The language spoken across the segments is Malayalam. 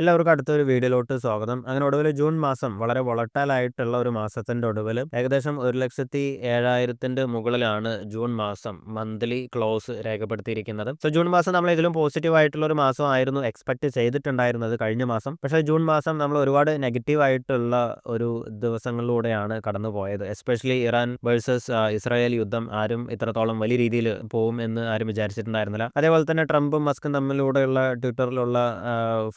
എല്ലാവർക്കും അടുത്തൊരു വീഡിയോയിലോട്ട് സ്വാഗതം. അങ്ങനെ ഒടുവിൽ ജൂൺ മാസം വളരെ വളട്ടാലായിട്ടുള്ള ഒരു മാസത്തിന്റെ ഒടുവിൽ ഏകദേശം ഒരു ലക്ഷത്തി ഏഴായിരത്തിന്റെ മുകളിലാണ് ജൂൺ മാസം മന്ത്ലി ക്ലോസ് രേഖപ്പെടുത്തിയിരിക്കുന്നത്. സോ ജൂൺ മാസം നമ്മൾ ഇതിലും പോസിറ്റീവ് ആയിട്ടുള്ള ഒരു മാസം ആയിരുന്നു എക്സ്പെക്ട് ചെയ്തിട്ടുണ്ടായിരുന്നത് കഴിഞ്ഞ മാസം. പക്ഷേ ജൂൺ മാസം നമ്മൾ ഒരുപാട് നെഗറ്റീവ് ആയിട്ടുള്ള ഒരു ദിവസങ്ങളിലൂടെയാണ് കടന്നു പോയത് എസ്പെഷ്യലി ഇറാൻ വേഴ്സസ് ഇസ്രായേൽ യുദ്ധം ആരും ഇത്രത്തോളം വലിയ രീതിയിൽ പോകും എന്ന് ആരും വിചാരിച്ചിട്ടുണ്ടായിരുന്നില്ല. അതേപോലെ തന്നെ ട്രംപും മസ്കും തമ്മിലൂടെയുള്ള ട്വിറ്ററിലുള്ള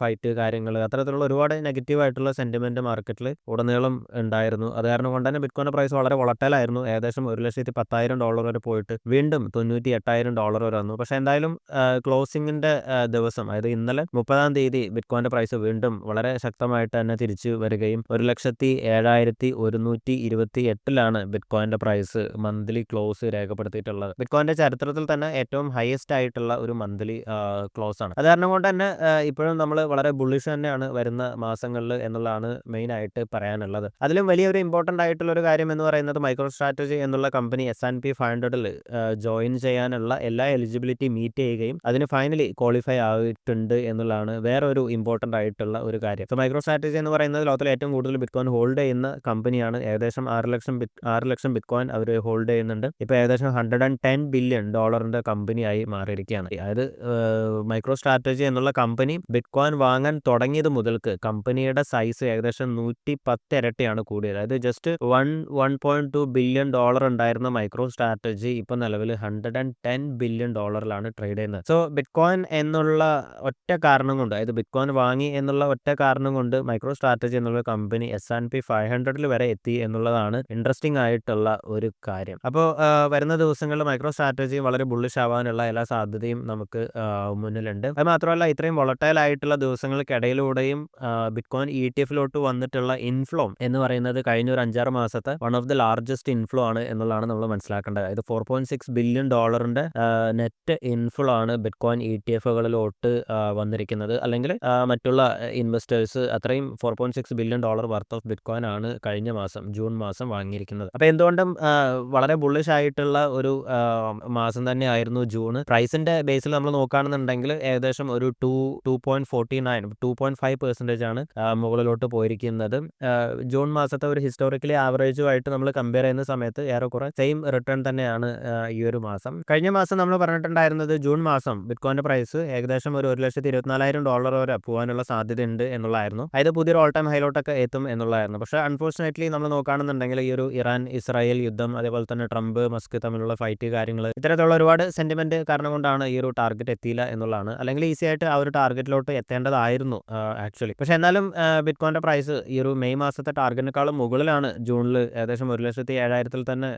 ഫൈറ്റ് കാര്യങ്ങൾ അത്തരത്തിലുള്ള ഒരുപാട് നെഗറ്റീവ് ആയിട്ടുള്ള സെന്റിമെന്റ് മാർക്കറ്റിൽ ഉടനീളം ഉണ്ടായിരുന്നു. അത് കാരണം കൊണ്ട് തന്നെ ബിറ്റ്കോയിൻ പ്രൈസ് വളരെ വളട്ടലായിരുന്നു ഏകദേശം ഒരു ലക്ഷത്തി പത്തായിരം ഡോളർ വരെ പോയിട്ട് വീണ്ടും തൊണ്ണൂറ്റി എട്ടായിരം ഡോളർ വരെ വന്നു. പക്ഷേ എന്തായാലും ക്ലോസിംഗിന്റെ ദിവസം അതായത് ഇന്നലെ മുപ്പതാം തീയതി ബിറ്റ്കോയിന്റെ പ്രൈസ് വീണ്ടും വളരെ ശക്തമായിട്ട് തന്നെ തിരിച്ചു വരികയും ഒരു ലക്ഷത്തി ഏഴായിരത്തി ഒരുന്നൂറ്റി ഇരുപത്തി എട്ടിലാണ് ബിറ്റ്കോയിന്റെ പ്രൈസ് മന്ത്ലി ക്ലോസ് രേഖപ്പെടുത്തിയിട്ടുള്ളത്. ബിറ്റ്കോയിന്റെ ചരിത്രത്തിൽ തന്നെ ഏറ്റവും ഹയസ്റ്റ് ആയിട്ടുള്ള ഒരു മന്ത്ലി ക്ലോസ് ആണ്. അത് കാരണം കൊണ്ട് തന്നെ ഇപ്പോഴും നമ്മൾ വളരെ ബുള്ളി ബുള്ളിഷ് തന്നെയാണ് വരുന്ന മാസങ്ങളിൽ എന്നുള്ളതാണ് മെയിൻ ആയിട്ട് പറയാനുള്ളത്. അതിലും വലിയൊരു ഇമ്പോർട്ടന്റ് ആയിട്ടുള്ള ഒരു കാര്യം എന്ന് പറയുന്നത് മൈക്രോ സ്ട്രാറ്റജി എന്നുള്ള company S and P five ഹൺഡ്രഡിൽ join ചെയ്യാനുള്ള എല്ലാ എലിജിബിലിറ്റി മീറ്റ് ചെയ്യുകയും അതിന് ഫൈനലി ക്വാളിഫൈ ആയിട്ടുണ്ട് എന്നുള്ളതാണ് വേറൊരു ഇമ്പോർട്ടന്റ് ആയിട്ടുള്ള ഒരു കാര്യം. സോ മൈക്രോ സ്ട്രാറ്റജി എന്ന് പറയുന്നത് ലോകത്തിലെ ഏറ്റവും കൂടുതൽ ബിറ്റ്കോയിൻ ഹോൾഡ് ചെയ്യുന്ന കമ്പനിയാണ് ഏകദേശം ആറ് ലക്ഷം ആറ് ലക്ഷം ബിറ്റ്കോയിൻ അവർ ഹോൾഡ് ചെയ്യുന്നുണ്ട്. ഇപ്പോൾ ഏകദേശം ഹൺഡ്രഡ് ആൻഡ് ടെൻ ബില്യൺ ഡോളറിന്റെ കമ്പനിയായി മാറിയിരിക്കുകയാണ്. അതായത് മൈക്രോ സ്ട്രാറ്റജി എന്നുള്ള കമ്പനി ബിറ്റ്കോയിൻ വാങ്ങാൻ തുടങ്ങിയത് മുതൽക്ക് കമ്പനിയുടെ സൈസ് ഏകദേശം നൂറ്റി പത്ത് ഇരട്ടിയാണ് കൂടിയത്. അതായത് just one one point two billion dollar ഉണ്ടായിരുന്ന മൈക്രോ സ്ട്രാറ്റജി ഇപ്പൊ നിലവിൽ ഹൺഡ്രഡ് ആൻഡ് ടെൻ ബില്യൺ ഡോളറിലാണ് ട്രേഡ് ചെയ്യുന്നത്. സോ ബിറ്റ്കോയിൻ എന്നുള്ള ഒറ്റ കാരണം കൊണ്ട് അതായത് ബിറ്റ്കോയിൻ വാങ്ങി എന്നുള്ള ഒറ്റ കാരണം കൊണ്ട് മൈക്രോ സ്ട്രാറ്റജി എന്നുള്ള company S and P five ഹൺഡ്രഡിൽ വരെ എത്തി എന്നുള്ളതാണ് ഇൻട്രസ്റ്റിംഗ് ആയിട്ടുള്ള ഒരു കാര്യം. അപ്പോൾ വരുന്ന ദിവസങ്ങളിൽ മൈക്രോ സ്ട്രാറ്റജി വളരെ ബുള്ളിഷ് ആവാനുള്ള എല്ലാ സാധ്യതയും നമുക്ക് മുന്നിലുണ്ട്. അത് മാത്രമല്ല ഇത്രയും വളട്ടൈൽ ആയിട്ടുള്ള ദിവസങ്ങൾക്ക് ഇടയിലൂടെയും ബിറ്റ്കോയിൻ ഇ ടി എഫിലോട്ട് വന്നിട്ടുള്ള ഇൻഫ്ലോ എന്ന് പറയുന്നത് കഴിഞ്ഞ ഒരു അഞ്ചാറ് മാസത്തെ one of the largest inflow ആണ് എന്നുള്ളതാണ് നമ്മൾ മനസ്സിലാക്കേണ്ടത്. അതായത് ഫോർ പോയിന്റ് സിക്സ് ബില്യൺ ഡോളറിന്റെ നെറ്റ് ഇൻഫ്ലോ ആണ് ബിറ്റ്കോയിൻ ഇ ടി എഫുകളിലോട്ട് വന്നിരിക്കുന്നത്. അല്ലെങ്കിൽ മറ്റുള്ള ഇൻവെസ്റ്റേഴ്സ് അത്രയും four point six billion dollar worth of bitcoin ആണ് കഴിഞ്ഞ മാസം ജൂൺ മാസം വാങ്ങിയിരിക്കുന്നത്. അപ്പോൾ എന്തുകൊണ്ടും വളരെ ബുള്ളിഷ് ആയിട്ടുള്ള ഒരു മാസം തന്നെ ആയിരുന്നു ജൂൺ പ്രൈസിന്റെ ബേസിൽ നമ്മൾ നോക്കുകയാണെന്നുണ്ടെങ്കിൽ ഏകദേശം ഒരു two two point forty nine two point five percentage ആണ് മുകളിലോട്ട് പോയിരിക്കുന്നത്. ജൂൺ മാസത്തെ ഒരു ഹിസ്റ്റോറിക്കലി ആവറേജുമായിട്ട് നമ്മൾ കമ്പയർ ചെയ്യുന്ന സമയത്ത് ഏറെക്കുറെ സെയിം റിട്ടേൺ തന്നെയാണ് ഈ ഒരു മാസം. കഴിഞ്ഞ മാസം നമ്മൾ പറഞ്ഞിട്ടുണ്ടായിരുന്നത് ജൂൺ മാസം ബിറ്റ്കോയിന്റെ പ്രൈസ് ഏകദേശം ഒരു ഒരു ലക്ഷത്തി ഇരുപത്തിനാലായിരം ഡോളർ വരെ പോകാനുള്ള സാധ്യതയുണ്ട് എന്നുള്ളതായിരുന്നു. അതായത് പുതിയൊരു ഓൾ ടൈം ഹൈലോട്ടൊക്കെ എത്തും എന്നുള്ളതായിരുന്നു. പക്ഷേ അൺഫോർച്ചുനേറ്റ്ലി നമ്മൾ നോക്കുകയാണെന്നുണ്ടെങ്കിൽ ഈ ഒരു ഇറാൻ ഇസ്രായേൽ യുദ്ധം അതേപോലെ തന്നെ ട്രംപ് മസ്ക് തമ്മിലുള്ള ഫൈറ്റ് കാര്യങ്ങൾ ഇത്തരത്തിലുള്ള ഒരുപാട് സെന്റിമെന്റ് കാരണം കൊണ്ടാണ് ഈ ഒരു ടാർഗറ്റ് എത്തിയില്ല എന്നുള്ളതാണ്. അല്ലെങ്കിൽ ഈസി ആയിട്ട് ആ ഒരു ടാർഗറ്റിലോട്ട് എത്തേണ്ടതായിരുന്നു. ആക്ച്വലി പക്ഷേ എന്നാലും ബിറ്റ്കോയിന്റെ പ്രൈസ് ഈ ഒരു മെയ് മാസത്തെ ടാർഗറ്റിനേക്കാളും മുകളിലാണ് ജൂണിൽ ഏകദേശം ഒരു ലക്ഷത്തി ഏഴായിരത്തിൽ തന്നെ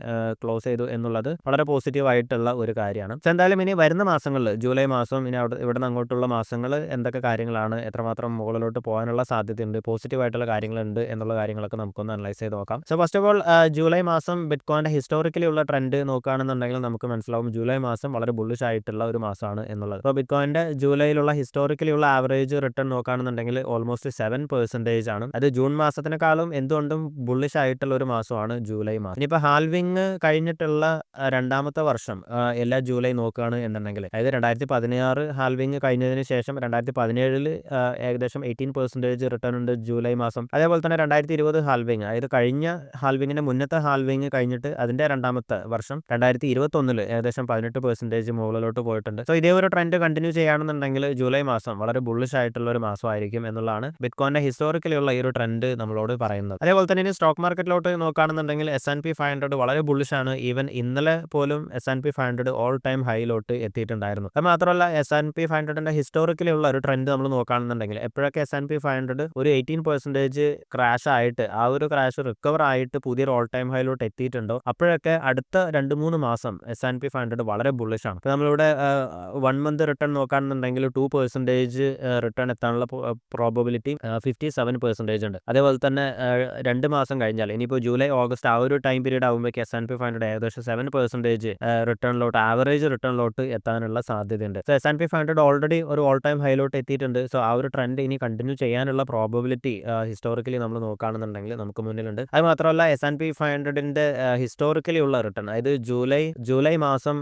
ക്ലോസ് ചെയ്തു എന്നുള്ളത് വളരെ പോസിറ്റീവായിട്ടുള്ള ഒരു കാര്യമാണ്. പക്ഷേ എന്തായാലും ഇനി വരുന്ന മാസങ്ങളിൽ ജൂലൈ മാസം ഇനി അവിടെ ഇവിടെ നിന്ന് അങ്ങോട്ടുള്ള മാസങ്ങൾ എന്തൊക്കെ കാര്യങ്ങളാണ് എത്രമാത്രം മുകളിലോട്ട് പോകാനുള്ള സാധ്യതയുണ്ട് പോസിറ്റീവായിട്ടുള്ള കാര്യങ്ങളുണ്ട് എന്നുള്ള കാര്യങ്ങളൊക്കെ നമുക്കൊന്ന് അനലൈസ് ചെയ്ത് നോക്കാം. So first of all July മാസം ബിറ്റ്കോയിന്റെ ഹിസ്റ്റോറിക്കലി ഉള്ള ട്രെൻഡ് നോക്കുകയാണെന്നുണ്ടെങ്കിൽ നമുക്ക് മനസ്സിലാവും ജൂലൈ മാസം വളരെ ബുള്ളിഷ് ആയിട്ടുള്ള ഒരു മാസമാണ് എന്നുള്ളത്. അപ്പോൾ ബിറ്റ്കോയിന്റെ ജൂലൈയിലുള്ള ഹിസ്റ്റോറിക്കലി ഉള്ള ആവറേജ് റിട്ടേൺ നോക്കുകയാണെന്നുണ്ടെങ്കിൽ ഓൾമോസ്റ്റ് സെവൻ പെർസെന്റേജ് ആണ്. അത് ജൂൺ മാസത്തിനേക്കാളും എന്തുകൊണ്ടും ബുള്ളിഷ് ആയിട്ടുള്ള ഒരു മാസമാണ് ജൂലൈ മാസം. ഇനിയിപ്പോൾ ഹാൽവിങ് കഴിഞ്ഞിട്ടുള്ള രണ്ടാമത്തെ വർഷം എല്ലാ ജൂലൈ നോക്കുകയാണ് എന്നുണ്ടെങ്കിൽ. അതായത് രണ്ടായിരത്തി പതിനാറ് ഹാൽവിങ് കഴിഞ്ഞതിന് ശേഷം രണ്ടായിരത്തി പതിനേഴിൽ ഏകദേശം എയ്റ്റീൻ പെർസെന്റേജ് റിട്ടേൺ ഉണ്ട് ജൂലൈ മാസം. അതേപോലെ തന്നെ രണ്ടായിരത്തി ഇരുപത് ഹാൽവിങ് അതായത് കഴിഞ്ഞ ഹാൽവിങ്ങിന്റെ മുന്നത്തെ ഹാൽവിങ് കഴിഞ്ഞിട്ട് അതിന്റെ രണ്ടാമത്തെ വർഷം രണ്ടായിരത്തി ഇരുപത്തൊന്നിൽ ഏകദേശം പതിനെട്ട് പെർസെന്റേജ് മുകളിലോട്ട് പോയിട്ടുണ്ട്. സോ ഇതേ ഒരു ട്രെൻഡ് കണ്ടിന്യൂ ചെയ്യുകയാണെന്നുണ്ടെങ്കിൽ ജൂലൈ മാസം വളരെ ബുള്ളിഷ് ആയിട്ടുള്ള ഒരു മാസമായിരിക്കും എന്നുള്ളതാണ്. ബിറ്റ്കോയിന്റെ ഹിസ്റ്റോറിക്കലി ഉള്ള ഈ ഒരു ട്രെൻഡ് നമ്മളോട് പറയുന്നത്. അതേപോലെ തന്നെ ഇനി സ്റ്റോക്ക് മാർക്കറ്റിലോട്ട് നോക്കുകയാണെന്നുണ്ടെങ്കിൽ S and P five hundred വളരെ ബുള്ളിഷ് ആണ്. ഈവൻ ഇന്നലെ പോലും S and P five hundred all time ഹൈയിലോട്ട് എത്തിയിട്ടുണ്ടായിരുന്നു. അത് മാത്രമല്ല എസ് ആൻഡ് പി ഫൈവ് ഹൺഡ്രഡിന്റെ ഹിസ്റ്റോറിക്കലി ഉള്ള ഒരു ട്രെൻഡ് നമ്മൾ നോക്കുകയാണെന്നുണ്ടെങ്കിൽ എപ്പോഴൊക്കെ S and P five hundred ഒരു എയ്റ്റീൻ പെർസെന്റേജ് ക്രാഷ് ആയിട്ട് ആ ഒരു ക്രാഷ് റിക്കവർ ആയിട്ട് പുതിയൊരു ഓൾ ടൈം ഹൈയിലോട്ട് എത്തിയിട്ടുണ്ടോ? അപ്പോഴൊക്കെ അടുത്ത രണ്ട് മൂന്ന് മാസം S and P five hundred വളരെ ബുള്ളിഷാണ് നമ്മളിവിടെ വൺ മന്ത് റിട്ടേൺ നോക്കുകയാണെന്നുണ്ടെങ്കിൽ ടു പെർസെന്റേജ് റിട്ടേൺ എത്താനുള്ള പ്രോബബിലിറ്റി ഫിഫ്റ്റി സെവൻ പെർസെന്റേജ് ഉണ്ട്. അതേപോലെ തന്നെ രണ്ട് മാസം കഴിഞ്ഞാൽ ഇനിയിപ്പോൾ ജൂലൈ ഓഗസ്റ്റ് ആ ഒരു ടൈം പീരീഡ് ആകുമ്പോഴേക്ക് S and P five hundred ഏകദേശം സെവൻ പെർസെന്റേജ് റിട്ടേണിലോട്ട് ആവറേജ് റിട്ടേണിലോട്ട് എത്താനുള്ള സാധ്യതയുണ്ട്. So S and P five hundred already ഒരു ഓൾ ടൈം ഹൈലോട്ട് എത്തിയിട്ടുണ്ട്. സോ ആ ഒരു ട്രെൻഡ് ഇനി കണ്ടിന്യൂ ചെയ്യാനുള്ള പ്രോബബിലിറ്റി ഹിസ്റ്റോറിക്കലി നമ്മൾ നോക്കുകയാണെന്നുണ്ടെങ്കിൽ നമുക്ക് മുന്നിലുണ്ട്. അത് മാത്രമല്ല S and P five historically ഉള്ള റിട്ടേൺ അതായത് ജൂലൈ ജൂലൈ മാസം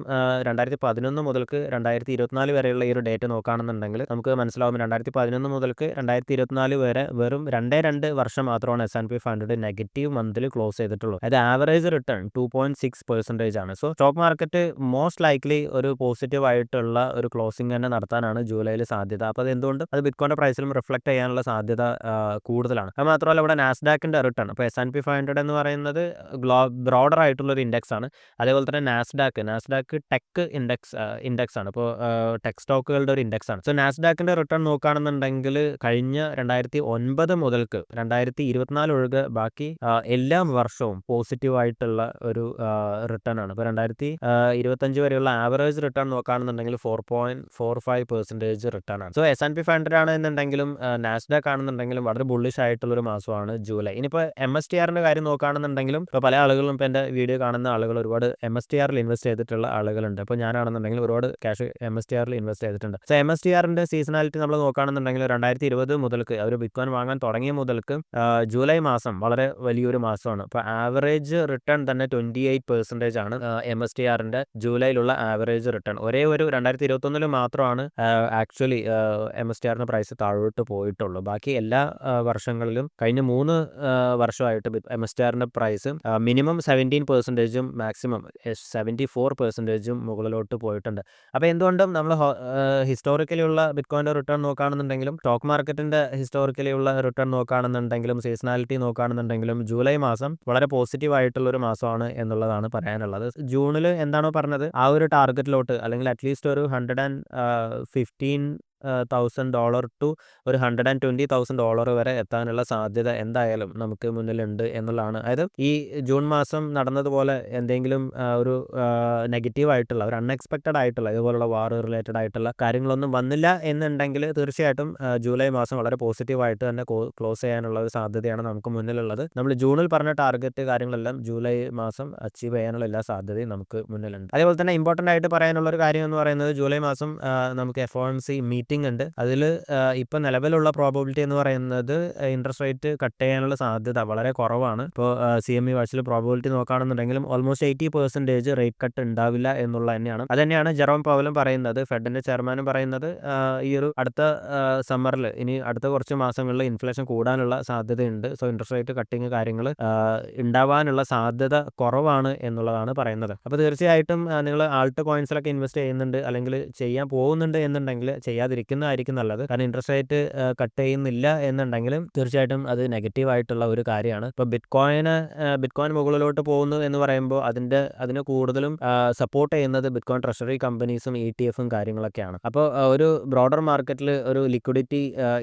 രണ്ടായിരത്തി പതിനൊന്ന് മുതൽക്ക് രണ്ടായിരത്തി ഇരുപത്തിനാല് വരെയുള്ള ഈ ഒരു ഡേറ്റ് നോക്കുകയാണെന്നുണ്ടെങ്കിൽ നമുക്ക് മനസ്സിലാവും രണ്ടായിരത്തി പതിനൊന്ന് ഒന്ന് മുതൽക്ക് രണ്ടായിരത്തി ഇരുപത്തിനാല് വരെ വെറും രണ്ടേ രണ്ട് വർഷം മാത്രമാണ് S and P five hundred negative മന്തിൽ close ചെയ്തിട്ടുള്ളൂ. അത് average return two point six percentage ആണ്. So stock market most likely ഒരു പോസിറ്റീവ് ആയിട്ടുള്ള ഒരു ക്ലോസിംഗ് തന്നെ നടത്താനാണ് ജൂലൈയിൽ സാധ്യത. അപ്പോൾ അത് എന്തുകൊണ്ട് അത് ബിറ്റ്കോയിന്റെ പ്രൈസിലും റിഫ്ലക്ട് ചെയ്യാനുള്ള സാധ്യത കൂടുതലാണ്. അത് മാത്രമല്ല ഇവിടെ നാസ്ഡാക്കിന്റെ റിട്ടേൺ അപ്പോൾ S and P five hundred എന്ന് പറയുന്നത് ഗ്ലോ ബ്രോഡർ ആയിട്ടുള്ള ഒരു ഇൻഡെക്സ് ആണ്. അതേപോലെ തന്നെ Nasdaq Nasdaq tech index index ആണ്. ഇപ്പോൾ ടെക് സ്റ്റോക്കുകളുടെ ഒരു ഇൻഡെക്സ് ആണ്. സോ നാസ്ഡാക്കിന്റെ റിട്ടേൺ നോക്കുകയാണെന്നുണ്ടെങ്കിൽ കഴിഞ്ഞ രണ്ടായിരത്തി ഒൻപത് മുതൽക്ക് രണ്ടായിരത്തി ഇരുപത്തിനാല് ഒഴികെ ബാക്കി എല്ലാ വർഷവും പോസിറ്റീവ് ആയിട്ടുള്ള ഒരു റിട്ടേൺ ആണ്. ഇപ്പോൾ രണ്ടായിരത്തി ഇരുപത്തഞ്ച് വരെയുള്ള ആവറേജ് റിട്ടേൺ നോക്കുകയാണെന്നുണ്ടെങ്കിൽ four point four five percentage return ആണ്. So S and P five hundred ആണെന്നുണ്ടെങ്കിലും നാസ്ഡാക്ക് ആണെന്നുണ്ടെങ്കിലും വളരെ ബുള്ളിഷ് ആയിട്ടുള്ള ഒരു മാസമാണ് ജൂലൈ. ഇനിയിപ്പോൾ എം എസ് ടി ആറിന്റെ കാര്യം നോക്കുകയാണെന്നുണ്ടെങ്കിലും ഇപ്പോൾ പല ആളുകളും ഇപ്പോൾ എന്റെ വീഡിയോ കാണുന്ന ആളുകൾ ഒരുപാട് എം എസ് ടി ആറിൽ ഇൻവെസ്റ്റ് ചെയ്തിട്ടുള്ള ആളുകളുണ്ട്. അപ്പോൾ ഞാനാണെന്നുണ്ടെങ്കിൽ ഒരുപാട് ക്യാഷ് എം എസ് ടി ആറിൽ ഇൻവെസ്റ്റ് ചെയ്തിട്ടുണ്ട്. സോ എം എസ് ടി ആറിന്റെ സീസണാലിറ്റി നമ്മൾ നോക്കുകയാണെന്നുണ്ടെങ്കിൽ രണ്ടായിരത്തി ഇരുപത് മുതൽക്ക് അവർ ബിറ്റ്കോയിൻ വാങ്ങാൻ തുടങ്ങിയ മുതൽക്ക് ജൂലൈ മാസം വളരെ വലിയൊരു മാസമാണ്. അപ്പോൾ ആവറേജ് റിട്ടേൺ തന്നെ ട്വന്റി എയ്റ്റ് പെർസെന്റേജ് ആണ് എം എസ് ടി ആറിന്റെ ജൂലൈയിലുള്ള ആവറേജ് റിട്ടേൺ. ഒരേ ഒരു രണ്ടായിരത്തി ഇരുപത്തൊന്നിൽ മാത്രമാണ് ആക്ച്വലി എം എസ് ടി ആറിന്റെ പ്രൈസ് താഴോട്ട് പോയിട്ടുള്ളൂ. ബാക്കി എല്ലാ വർഷങ്ങളിലും കഴിഞ്ഞ മൂന്ന് വർഷമായിട്ട് എം എസ് ടി ആറിന്റെ പ്രൈസ് മിനിമം സെവന്റീൻ പെർസെന്റേജും മാക്സിമം സെവന്റി ഫോർ പെർസെന്റേജും മുകളിലോട്ട് പോയിട്ടുണ്ട്. അപ്പോൾ എന്തുകൊണ്ടും നമ്മൾ ഹിസ്റ്റോറിക്കലി ഉള്ള ബിറ്റ്കോയിന്റെ റിട്ടേൺ നോക്കുകയാണെന്നുണ്ടെങ്കിലും സ്റ്റോക്ക് മാർക്കറ്റിന്റെ ഹിസ്റ്റോറിക്കലി ഉള്ള റിട്ടേൺ നോക്കുകയാണെന്നുണ്ടെങ്കിലും സീസണാലിറ്റി നോക്കുകയാണെന്നുണ്ടെങ്കിലും ജൂലൈ മാസം വളരെ പോസിറ്റീവ് ആയിട്ടുള്ള ഒരു മാസമാണ് എന്നുള്ളതാണ് പറയാനുള്ളത്. ജൂണിൽ എന്താണോ പറഞ്ഞത് ആ ഒരു ടാർഗറ്റിലോട്ട് അല്ലെങ്കിൽ അറ്റ്ലീസ്റ്റ് ഒരു hundred and fifteen thousand dollar to ഒരു hundred and twenty thousand dollar വരെ എത്താനുള്ള സാധ്യത എന്തായാലും നമുക്ക് മുന്നിലുണ്ട് എന്നുള്ളതാണ്. അതായത് ഈ ജൂൺ മാസം നടന്നതുപോലെ എന്തെങ്കിലും ഒരു നെഗറ്റീവ് ആയിട്ടുള്ള ഒരു അൺഎക്സ്പെക്റ്റഡ് ആയിട്ടുള്ള ഇതുപോലുള്ള വാർ റിലേറ്റഡ് ആയിട്ടുള്ള കാര്യങ്ങളൊന്നും വന്നില്ല എന്നുണ്ടെങ്കിൽ തീർച്ചയായിട്ടും ജൂലൈ മാസം വളരെ പോസിറ്റീവായിട്ട് തന്നെ ക്ലോസ് ചെയ്യാനുള്ള ഒരു സാധ്യതയാണ് നമുക്ക് മുന്നിലുള്ളത്. നമ്മൾ ജൂണിൽ പറഞ്ഞ ടാർഗറ്റ് കാര്യങ്ങളെല്ലാം ജൂലൈ മാസം അച്ചീവ് ചെയ്യാനുള്ള എല്ലാ സാധ്യതയും നമുക്ക് മുന്നിലുണ്ട്. അതേപോലെ തന്നെ ഇമ്പോർട്ടന്റ് ആയിട്ട് പറയാനുള്ള ഒരു കാര്യം എന്ന് പറയുന്നത് ജൂലൈ മാസം നമുക്ക് F O M C meeting ഉണ്ട് അതിൽ ഇപ്പോൾ നിലവിലുള്ള പ്രോബബിലിറ്റി എന്ന് പറയുന്നത് ഇൻട്രസ്റ്റ് റേറ്റ് കട്ട് ചെയ്യാനുള്ള സാധ്യത വളരെ കുറവാണ്. ഇപ്പോൾ സി എം ഇ വാച്ചിൽ probability നോക്കുകയാണെന്നുണ്ടെങ്കിലും almost eighty percentage rate cut ഉണ്ടാവില്ല എന്നുള്ള തന്നെയാണ്. അത് തന്നെയാണ് ജെറോം പവലും പറയുന്നത് ഫെഡിന്റെ ചെയർമാനും പറയുന്നത് ഈ ഒരു അടുത്ത സമ്മറിൽ ഇനി അടുത്ത കുറച്ച് മാസങ്ങളിൽ ഇൻഫ്ലേഷൻ കൂടാനുള്ള സാധ്യതയുണ്ട്. സോ ഇൻട്രസ്റ്റ് റേറ്റ് കട്ടിങ് കാര്യങ്ങൾ ഉണ്ടാവാനുള്ള സാധ്യത കുറവാണ് എന്നുള്ളതാണ് പറയുന്നത്. അപ്പോൾ തീർച്ചയായിട്ടും നിങ്ങൾ ആൾട്ട് കോയിൻസിലൊക്കെ ഇൻവെസ്റ്റ് ചെയ്യുന്നുണ്ട് അല്ലെങ്കിൽ ചെയ്യാൻ പോകുന്നുണ്ട് എന്നുണ്ടെങ്കിൽ ചെയ്യാതിരിക്കുന്നതായിരിക്കും നല്ലത്. കാരണം ഇൻട്രസ്റ്റ് റേറ്റ് കട്ട് ചെയ്യുന്നില്ല എന്നുണ്ടെങ്കിലും തീർച്ചയായിട്ടും അത് നെഗറ്റീവ് ആയിട്ടുള്ള ഒരു കാര്യമാണ്. ഇപ്പോൾ ബിറ്റ് കോയിന് ബിറ്റ് കോയിൻ മുകളിലോട്ട് പോകുന്നു എന്ന് പറയുമ്പോൾ അതിന്റെ അതിന് കൂടുതലും സപ്പോർട്ട് ചെയ്യുന്നത് ബിറ്റ് കോയിൻ ട്രഷറി കമ്പനീസും ഇ ടി എഫും കാര്യങ്ങളൊക്കെയാണ്. അപ്പോൾ ഒരു ബ്രോഡർ മാർക്കറ്റിൽ ഒരു ലിക്വിഡിറ്റി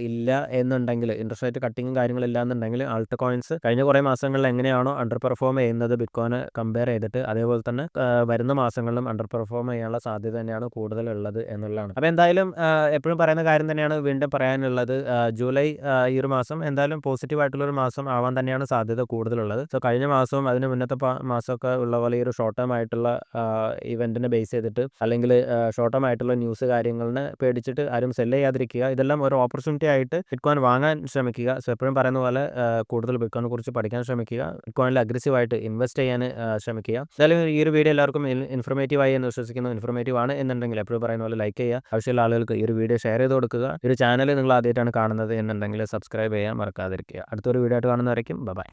ഇല്ല എന്നുണ്ടെങ്കിൽ ഇൻട്രസ്റ്റ് റേറ്റ് കട്ടിങ്ങും കാര്യങ്ങളില്ല എന്നുണ്ടെങ്കിൽ ആൾട്ട് കോയിൻസ് കഴിഞ്ഞ കുറേ മാസങ്ങളിൽ എങ്ങനെയാണോ അണ്ടർ പെർഫോം ചെയ്യുന്നത് ബിറ്റ് കോയിന് കമ്പയർ ചെയ്തിട്ട് അതേപോലെ തന്നെ വരുന്ന മാസങ്ങളിലും അണ്ടർ പെർഫോം ചെയ്യാനുള്ള സാധ്യത തന്നെയാണ് കൂടുതലുള്ളത് എന്നുള്ളതാണ്. അപ്പോൾ എന്തായാലും എപ്പോഴും പറയുന്ന കാര്യം തന്നെയാണ് വീണ്ടും പറയാനുള്ളത്. ജൂലൈ ഈ ഒരു മാസം എന്തായാലും പോസിറ്റീവ് ആയിട്ടുള്ള ഒരു മാസം ആവാൻ തന്നെയാണ് സാധ്യത കൂടുതലുള്ളത്. സോ കഴിഞ്ഞ മാസവും അതിന് മുന്നത്തെ മാസമൊക്കെ ഉള്ള പോലെ ഈ ഒരു ഷോർട്ട് ടേം ആയിട്ടുള്ള ഇവന്റിനെ ബേസ് ചെയ്തിട്ട് അല്ലെങ്കിൽ ഷോർട്ട് ടേം ആയിട്ടുള്ള ന്യൂസ് കാര്യങ്ങളെ പേടിച്ചിട്ട് ആരും സെല്ല് ചെയ്യാതിരിക്കുക. ഇതെല്ലാം ഒരു ഓപ്പർച്യൂണിറ്റി ആയിട്ട് ബിറ്റ്കോയിൻ വാങ്ങാൻ ശ്രമിക്കുക. സോ എപ്പോഴും പറയുന്ന പോലെ കൂടുതൽ ബിറ്റ്കോയിനെ കുറിച്ച് പഠിക്കാൻ ശ്രമിക്കുക. ബിറ്റ്കോയിനിൽ അഗ്രസീവായിട്ട് ഇൻവെസ്റ്റ് ചെയ്യാൻ ശ്രമിക്കുക. എന്തായാലും ഈ ഒരു വീഡിയോ എല്ലാവർക്കും ഇൻഫർമേറ്റീവ് ആയി എന്ന് വിശ്വസിക്കുന്നു. ഇൻഫർമേറ്റീവ് ആണ് എന്നുണ്ടെങ്കിൽ എപ്പോഴും പറയുന്ന പോലെ ലൈക്ക് ചെയ്യുക. ആവശ്യമുള്ള ആളുകൾക്ക് ഈ ഒരു വീഡിയോ ഷെയർ ചെയ്ത് കൊടുക്കുക. ഒരു ചാനൽ നിങ്ങൾ ആദ്യമായിട്ടാണ് കാണുന്നത് എന്നുണ്ടെങ്കിൽ സബ്സ്ക്രൈബ് ചെയ്യാൻ മറക്കാതിരിക്കുക. അടുത്തൊരു വീഡിയോ ആയിട്ട് കാണുന്നവരേക്കും ബൈ.